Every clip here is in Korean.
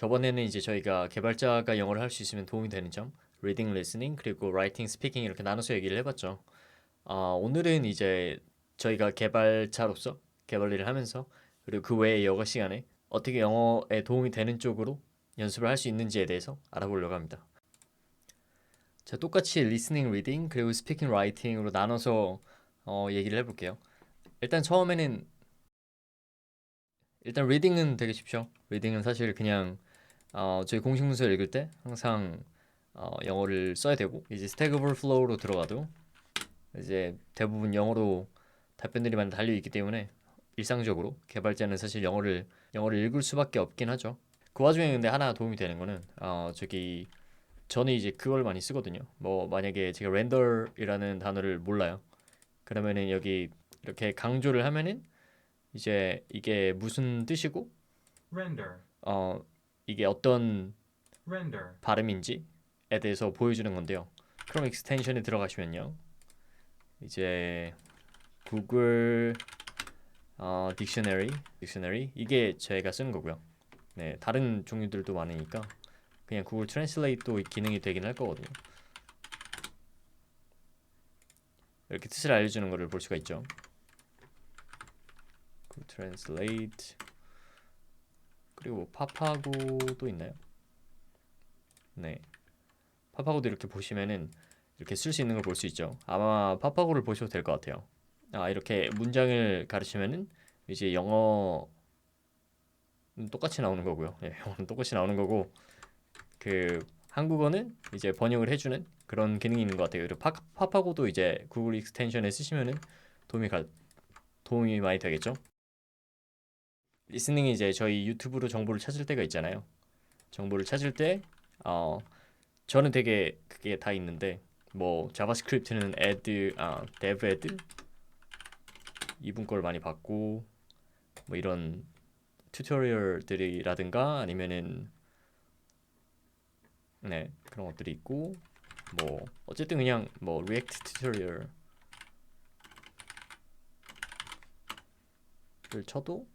저번에는 이제 저희가 개발자가 영어를 할 수 있으면 도움이 되는 점, reading, listening 그리고 writing, speaking 이렇게 나눠서 얘기를 해봤죠. 아, 오늘은 이제 저희가 개발자로서 개발 일을 하면서 그리고 그 외의 여가 시간에 어떻게 영어에 도움이 되는 쪽으로 연습을 할 수 있는지에 대해서 알아보려고 합니다. 자, 똑같이 listening, reading 그리고 speaking, writing으로 나눠서 어, 얘기를 해볼게요. 일단 처음에는 일단 reading은 되게 쉽죠. reading은 사실 그냥 어, 저희 공식 문서 읽을 때 항상 어, 영어를 써야 되고 이제 스택 오버플로우로 들어가도 이제 대부분 영어로 답변들이 많이 달려 있기 때문에 일상적으로 개발자는 사실 영어를 영어를 읽을 수밖에 없긴 하죠. 그 와중에 근데 하나 도움이 되는 거는 어, 저기 저는 이제 그걸 많이 쓰거든요. 뭐 만약에 제가 렌더이라는 단어를 몰라요. 그러면은 여기 이렇게 강조를 하면은 이제 이게 무슨 뜻이고 render, 어 이게 어떤 발음인지에 대해서 보여주는 건데요. 크롬 익스텐션에 들어가시면요. 이제 구글 어, 딕셔너리, 딕셔너리 이게 제가 쓰는 거고요. 네, 다른 종류들도 많으니까 그냥 구글 트랜슬레이트도 기능이 되긴 할 거거든요. 이렇게 뜻을 알려주는 거를 볼 수가 있죠. 구글 트랜슬레이트 그리고 뭐 파파고도 있나요? 네. 파파고도 이렇게 보시면은 이렇게 쓸 수 있는 걸 볼 수 있죠. 아마 파파고를 보셔도 될 것 같아요. 아, 이렇게 문장을 가르치면은 이제 영어 똑같이 나오는 거고요. 예, 영어는 똑같이 나오는 거고 그 한국어는 이제 번역을 해주는 그런 기능이 있는 것 같아요. 그리고 파, 파파고도 이제 구글 익스텐션에 쓰시면은 도움이 가, 도움이 많이 되겠죠. 리스닝이 이제 저희 유튜브로 정보를 찾을 때가 있잖아요. 정보를 찾을 때 어, 저는 되게 그게 다 있는데 뭐 자바스크립트는 add 아 dev add 이분 걸 많이 봤고 뭐 이런 튜토리얼들이라든가 아니면은 네 그런 것들이 있고 뭐 어쨌든 그냥 뭐 리액트 튜토리얼을 쳐도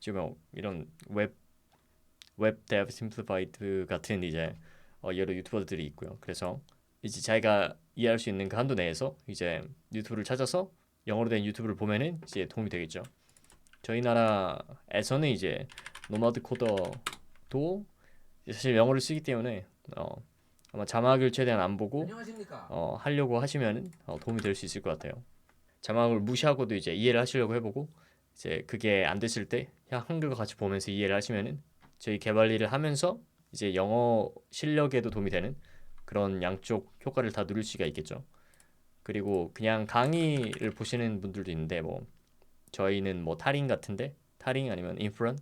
지금 뭐 이런 웹웹 데브 심플리파이드 같은 이제 어, 여러 유튜버들이 있고요. 그래서 이제 자기가 이해할 수 있는 그 한도 내에서 이제 유튜브를 찾아서 영어로 된 유튜브를 보면은 이제 도움이 되겠죠. 저희 나라에서는 이제 노마드 코더도 사실 영어를 쓰기 때문에 어, 아마 자막을 최대한 안 보고. 어, 하려고 하시면은 어, 도움이 될 수 있을 것 같아요. 자막을 무시하고도 이제 이해를 하시려고 해보고 이제 그게 안 됐을 때 한글과 같이 보면서 이해를 하시면은 저희 개발 일을 하면서 이제 영어 실력에도 도움이 되는 그런 양쪽 효과를 다 누릴 수가 있겠죠. 그리고 그냥 강의를 보시는 분들도 있는데 뭐 저희는 뭐 타링 같은데 타링 아니면 인프런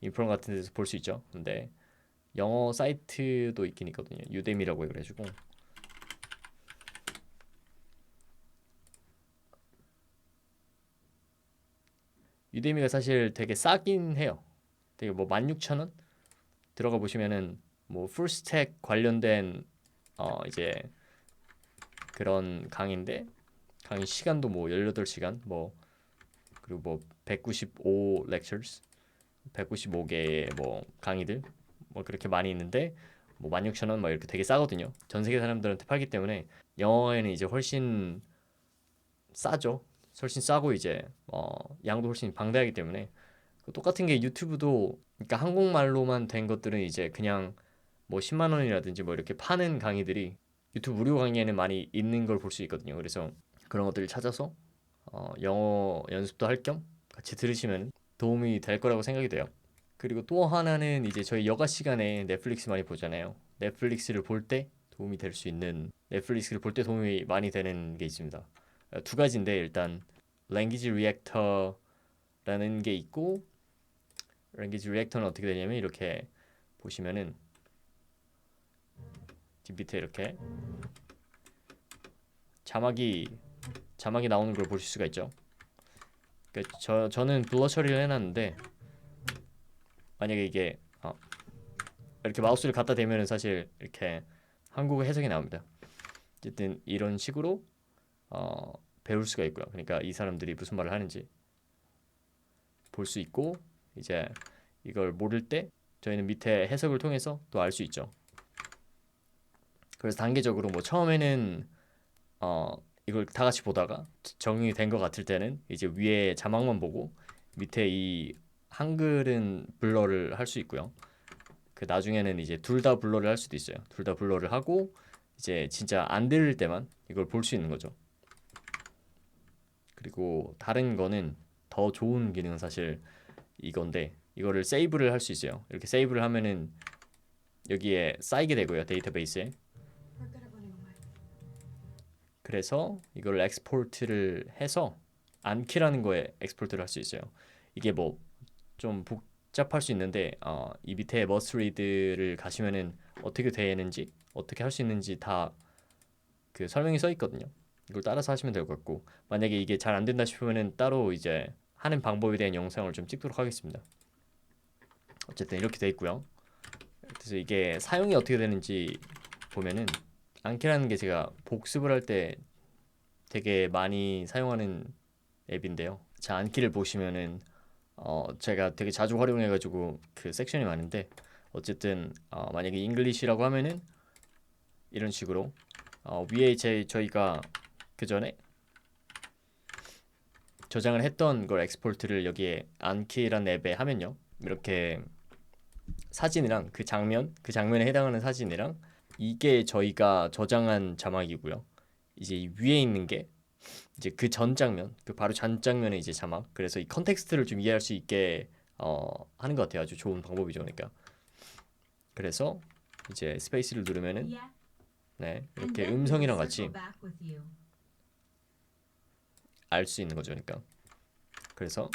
인프런 같은 데서 볼 수 있죠. 근데 영어 사이트도 있긴 있거든요. 유데미라고 해가지고 유데미가 사실 되게 싸긴 해요. 되게 뭐 16,000원 들어가 보시면은 뭐 풀스택 관련된 어 이제 그런 강의인데 강의 시간도 뭐 18시간 뭐 그리고 뭐 195 lectures 195개의 뭐 강의들 뭐 그렇게 많이 있는데 뭐 16,000원 막 이렇게 되게 싸거든요. 전 세계 사람들한테 팔기 때문에 영어에는 이제 훨씬 싸죠. 훨씬 싸고 이제 어 양도 훨씬 방대하기 때문에 똑같은 게 유튜브도 그러니까 한국말로만 된 것들은 이제 그냥 뭐 10만 원이라든지 뭐 이렇게 파는 강의들이 유튜브 무료 강의에는 많이 있는 걸 볼 수 있거든요. 그래서 그런 것들을 찾아서 어, 영어 연습도 할 겸 같이 들으시면 도움이 될 거라고 생각이 돼요. 그리고 또 하나는 이제 저희 여가 시간에 넷플릭스 많이 보잖아요. 넷플릭스를 볼 때 도움이 될 수 있는 넷플릭스를 볼 때 도움이 많이 되는 게 있습니다. 어, 두 가지인데 일단 랭귀지 리액터라는 게 있고 랭귀지 리액터는 어떻게 되냐면 이렇게 보시면은 지금 밑에 이렇게 자막이 자막이 나오는 걸 보실 수가 있죠. 그러니까 저 저는 블러 처리를 해놨는데 만약에 이게 어, 이렇게 마우스를 갖다 대면은 사실 이렇게 한국어 해석이 나옵니다. 어쨌든 이런 식으로 어, 배울 수가 있고요. 그러니까 이 사람들이 무슨 말을 하는지 볼 수 있고 이제 이걸 모를 때 저희는 밑에 해석을 통해서 또 알 수 있죠. 그래서 단계적으로 뭐 처음에는 어 이걸 다 같이 보다가 정리된 것 같을 때는 이제 위에 자막만 보고 밑에 이 한글은 블러를 할 수 있고요. 그 나중에는 이제 둘 다 블러를 할 수도 있어요. 둘 다 블러를 하고 이제 진짜 안 들릴 때만 이걸 볼 수 있는 거죠. 그리고 다른 거는 더 좋은 기능은 사실 이건데 이거를 세이브를 할 수 있어요. 이렇게 세이브를 하면은 여기에 쌓이게 되고요. 데이터베이스에. 그래서 이걸 엑스포트를 해서 안키라는 거에 엑스포트를 할 수 있어요. 이게 뭐 좀 복잡할 수 있는데 어, 이 밑에 머스 리드를 가시면은 어떻게 되는지 어떻게 할 수 있는지 다 그 설명이 써 있거든요. 이걸 따라서 하시면 될 것 같고 만약에 이게 잘 안 된다 싶으면은 따로 이제 하는 방법에 대한 영상을 좀 찍도록 하겠습니다. 어쨌든 이렇게 돼 있고요. 그래서 이게 사용이 어떻게 되는지 보면은 안키라는 게 제가 복습을 할 때 되게 많이 사용하는 앱인데요. 자, 안키를 보시면은 어 제가 되게 자주 활용해 가지고 그 섹션이 많은데 어쨌든 어 만약에 잉글리시라고 하면은 이런 식으로 어 위에 제 저희가 그 전에 저장을 했던 걸 엑스포트를 여기에 안키라는 앱에 하면요. 이렇게 사진이랑 그 장면, 그 장면에 해당하는 사진이랑 이게 저희가 저장한 자막이고요. 이제 이 위에 있는 게 이제 그 전 장면, 그 바로 전 장면의 이제 자막. 그래서 이 컨텍스트를 좀 이해할 수 있게 어, 하는 것 같아요. 아주 좋은 방법이죠, 그러니까. 그래서 이제 스페이스를 누르면은. 네 이렇게 음성이랑 같이. 알 수 있는 거죠, 그러니까. 그래서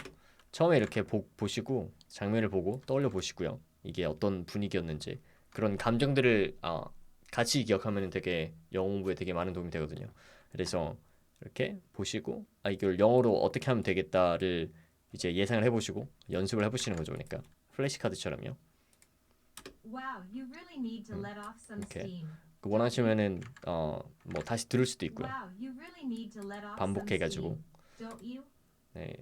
처음에 이렇게 보, 보시고 장면을 보고 떠올려 보시고요. 이게 어떤 분위기였는지 그런 감정들을 아, 같이 기억하면 되게 영어 공부에 되게 많은 도움이 되거든요. 그래서 이렇게 보시고 아 이걸 영어로 어떻게 하면 되겠다를 이제 예상을 해보시고 연습을 해보시는 거죠, 그러니까 플래시 카드처럼요. Wow, you really need to let off some Okay. steam. 그 원하시면은 어 뭐 다시 들을 수도 있고요. 반복해가지고. 네.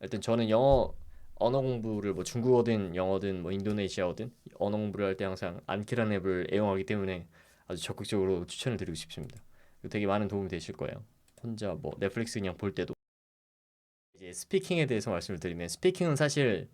하여튼 저는 영어 언어 공부를 뭐 중국어든 영어든 뭐 인도네시아어든 언어 공부를 할 때 항상 안키라는 앱을 애용하기 때문에 아주 적극적으로 추천을 드리고 싶습니다. 되게 많은 도움이 되실 거예요. 혼자 뭐 넷플릭스 그냥 볼 때도 이제 스피킹에 대해서 말씀을 드리면 스피킹은 사실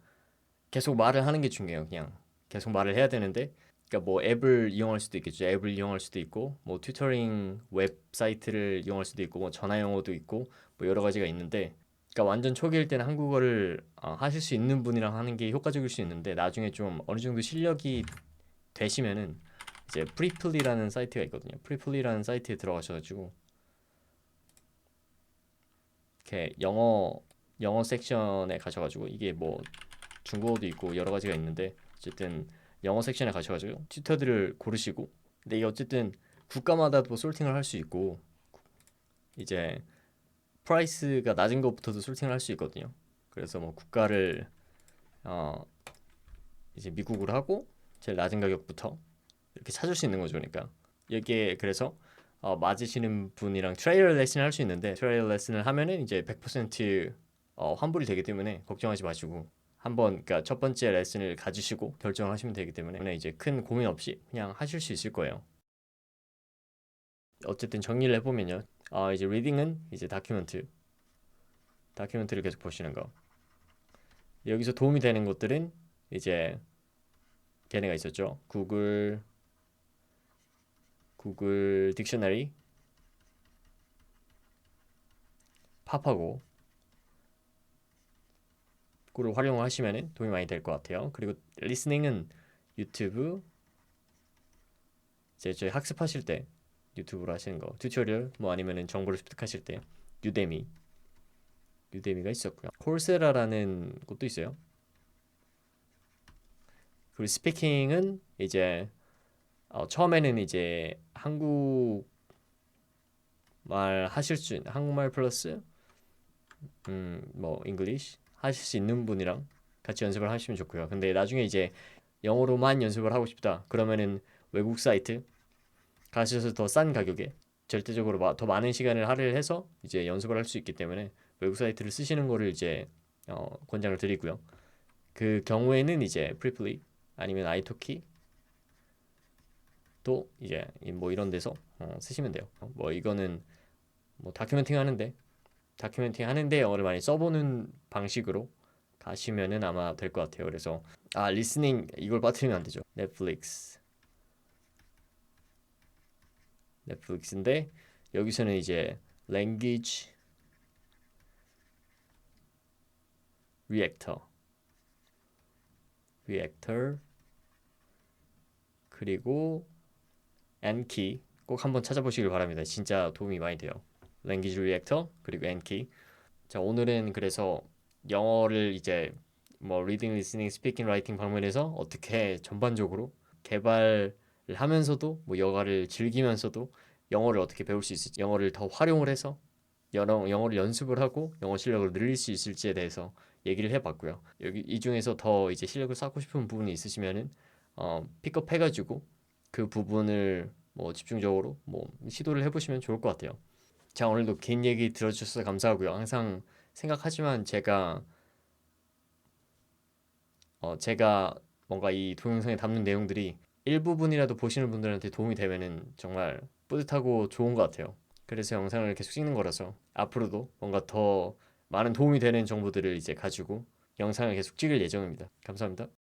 계속 말을 하는 게 중요해요. 그냥 계속 말을 해야 되는데 그러니까 뭐 앱을 이용할 수도 있겠죠. 앱을 이용할 수도 있고 뭐 튜터링 웹사이트를 이용할 수도 있고 뭐 전화 영어도 있고 뭐 여러 가지가 있는데 그러니까 완전 초기일 때는 한국어를 어, 하실 수 있는 분이랑 하는 게 효과적일 수 있는데 나중에 좀 어느 정도 실력이 되시면은 이제 프리플리라는 사이트가 있거든요. 프리플리라는 사이트에 들어가셔가지고 이렇게 영어 영어 섹션에 가셔가지고 이게 뭐 중국어도 있고 여러 가지가 있는데 어쨌든 영어 섹션에 가셔가지고 튜터들을 고르시고 근데 이게 어쨌든 국가마다도 솔팅을 할 수 있고 이제 프라이스가 낮은 것부터도 솔팅을 할 수 있거든요. 그래서 뭐 국가를 어 이제 미국으로 하고 제일 낮은 가격부터 이렇게 찾을 수 있는 거죠. 그러니까 여기에 그래서 어, 맞으시는 분이랑 트레이얼 레슨을 할 수 있는데 트레이얼 레슨을 하면은 이제 100% 어, 환불이 되기 때문에 걱정하지 마시고 한번 그러니까 첫 번째 레슨을 가지시고 결정을 하시면 되기 때문에 이제 큰 고민 없이 그냥 하실 수 있을 거예요. 어쨌든 정리를 해보면요. 아 이제 리딩은 이제 다큐멘트 다큐멘트를 계속 보시는 거. 여기서 도움이 되는 것들은 이제 걔네가 있었죠. 구글 구글 딕셔너리 팝하고 그를 활용하시면 도움이 많이 될 것 같아요. 그리고 리스닝은 유튜브 이제 저희 학습하실 때 유튜브로 하시는 거 튜토리얼 뭐 아니면은 정보를 습득하실 때 유데미 유데미가 있었고요. 콜세라라는 곳도 있어요. 그리고 스피킹은 이제 어, 처음에는 이제 한국 말 하실 수 있는 한국말 플러스 음뭐 잉글리시 하실 수 있는 분이랑 같이 연습을 하시면 좋고요. 근데 나중에 이제 영어로만 연습을 하고 싶다. 그러면은 외국 사이트 가셔서 더 싼 가격에 절대적으로 마- 더 많은 시간을 할애를 해서 이제 연습을 할 수 있기 때문에 외국 사이트를 쓰시는 거를 이제 어, 권장을 드리고요. 그 경우에는 이제 프리플리 아니면 아이토키 또 이제 이뭐 이런 데서 어, 쓰시면 돼요. 어, 뭐 이거는 뭐 다큐멘팅 하는데 다큐멘팅 하는데 영어를 많이 써보는 방식으로 가시면은 아마 될 것 같아요. 그래서 아 리스닝 이걸 빠뜨리면 안 되죠. 넷플릭스 넷플릭스인데 여기서는 이제 language reactor reactor 그리고 nkey 꼭 한번 찾아보시길 바랍니다. 진짜 도움이 많이 돼요. Language reactor 그리고 nkey 자 오늘은 그래서 영어를 이제 뭐 reading, listening, speaking, writing 방면에서 어떻게 전반적으로 개발을 하면서도 뭐 영어를 즐기면서도 영어를 어떻게 배울 수 있을지 영어를 더 활용을 해서 영어, 영어를 연습을 하고 영어 실력을 늘릴 수 있을지에 대해서 얘기를 해봤고요. 여기 이 중에서 더 이제 실력을 쌓고 싶은 부분이 있으시면은 어, 픽업 해가지고 그 부분을 뭐 집중적으로 뭐 시도를 해보시면 좋을 것 같아요. 자 오늘도 긴 얘기 들어주셔서 감사하고요. 항상 생각하지만 제가 어, 제가 뭔가 이 동영상에 담는 내용들이 일부분이라도 보시는 분들한테 도움이 되면은 정말 뿌듯하고 좋은 것 같아요. 그래서 영상을 계속 찍는 거라서 앞으로도 뭔가 더 많은 도움이 되는 정보들을 이제 가지고 영상을 계속 찍을 예정입니다. 감사합니다.